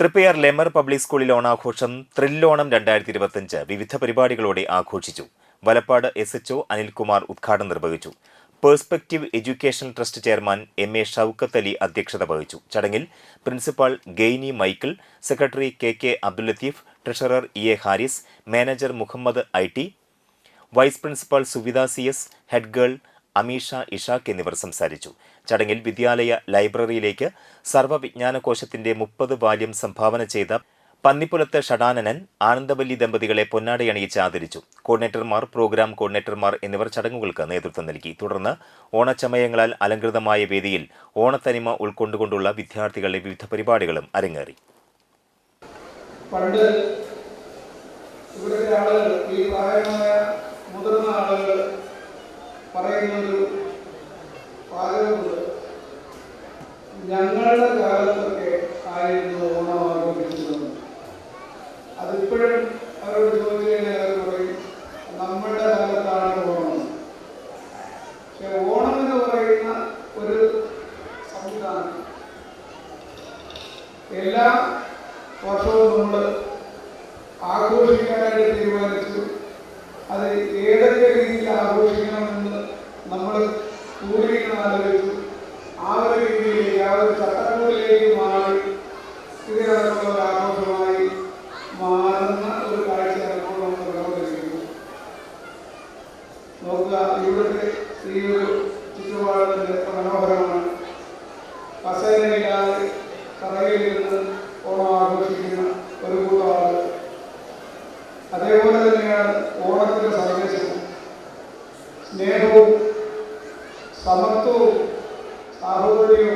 Triprayar lemur public സ്കൂളിൽ ഓണാഘോഷം ത്രില്ലോണം രണ്ടായിരത്തി ഇരുപത്തിയഞ്ച് വിവിധ പരിപാടികളോടെ ആഘോഷിച്ചു. വലപ്പാട് എസ് എച്ച് അനിൽകുമാർ ഉദ്ഘാടനം നിർവഹിച്ചു. Perspective education trust chairman M A Shoukath Ali അധ്യക്ഷത വഹിച്ചു. ചടങ്ങിൽ principal Gainy Michael secretary K K Abdul Latheef treasurer E A Haris manager Muhammad I T vice principal Suvitha C S head girl Ameesha Ishaq എന്നിവർ സംസാരിച്ചു. ചടങ്ങിൽ വിദ്യാലയ ലൈബ്രറിയിലേക്ക് സർവവിജ്ഞാനകോശത്തിന്റെ മുപ്പത് വാല്യം സംഭാവന ചെയ്ത പന്നിപ്പുലത്ത് ഷടാനനൻ ആനന്ദവല്ലി ദമ്പതികളെ പൊന്നാടയണിയിച്ച് ആദരിച്ചു. കോർഡിനേറ്റർമാർ പ്രോഗ്രാം കോർഡിനേറ്റർമാർ എന്നിവർ ചടങ്ങുകൾക്ക് നേതൃത്വം നൽകി. തുടർന്ന് ഓണച്ചമയങ്ങളാൽ അലങ്കൃതമായ വേദിയിൽ ഓണത്തനിമ ഉൾക്കൊണ്ടുകൊണ്ടുള്ള വിദ്യാർത്ഥികളുടെ വിവിധ പരിപാടികളും അരങ്ങേറി. പണ്ട് ആളുകൾ ഈ പ്രായമായ മുതിർന്ന ആളുകൾ പറയുന്നൊരു വാചകമുണ്ട് ഞങ്ങളുടെ കാലത്തൊക്കെ ആയിരുന്നു ഓണം ആഘോഷിക്കുന്നത് അതിപ്പോഴും അവരോട് ചോദിച്ചു കഴിഞ്ഞാൽ അവർ പറയും നമ്മുടെ കാലത്താണ് ഓണം. പക്ഷെ ഓണം എന്ന് പറയുന്ന ഒരു സംവിധാനം എല്ലാ വർഷവും നമ്മൾ ആഘോഷിക്കാനായിട്ട് തീരുമാനിച്ചു. അത് ഏതൊക്കെ നമ്മൾ കൂടിയിരിക്കണം മാറി ആഘോഷമായി മാറുന്ന ഒരു കാഴ്ചയാണ് നമ്മൾ ഒരു നിന്ന് ആഘോഷിക്കുന്ന ഒരു അതേപോലെ തന്നെയാണ് ഓണത്തിന്റെ സന്ദേശം സ്നേഹവും ಸಮತ್ತು ಸಾಹೋದರಿಯ